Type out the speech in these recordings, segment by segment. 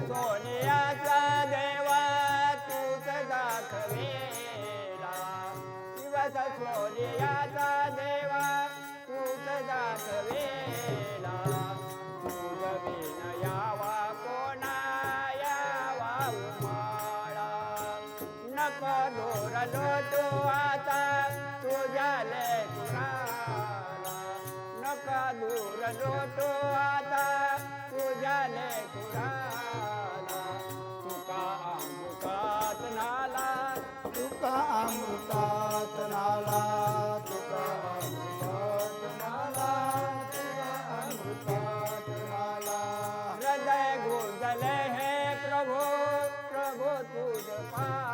सोन्याचा देवा तूच दाखवेला. दिवस सोन्याचा देवा तूच दाखवेला. तुझ विनयावा कोणा यावा उमाळा. नको दोरलो तो आता तुझ्याले तुरा नका दूरलो तो तुझ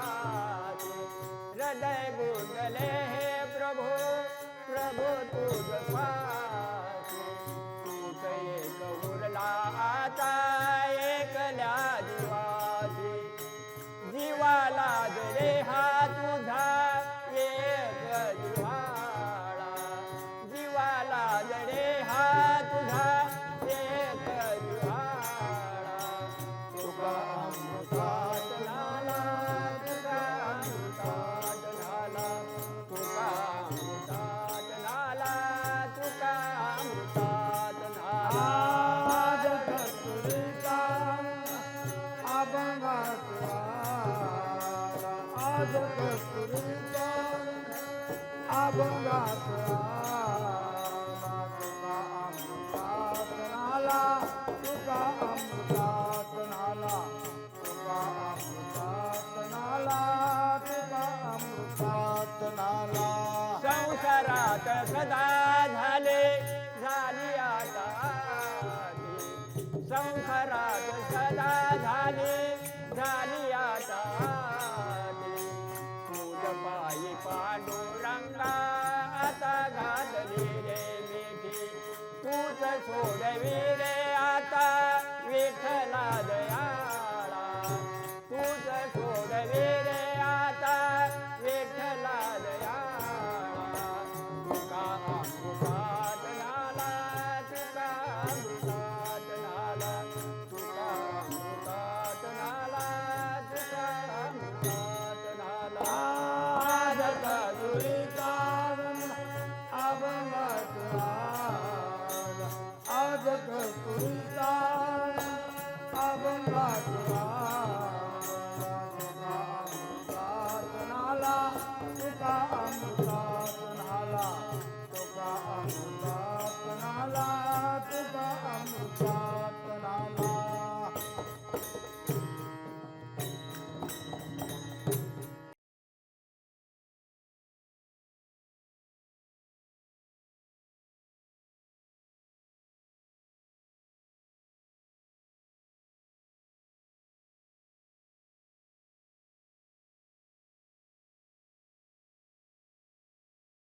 संसारात सदा झाले झाली आता संसारात तुका अमृता तुका अमृता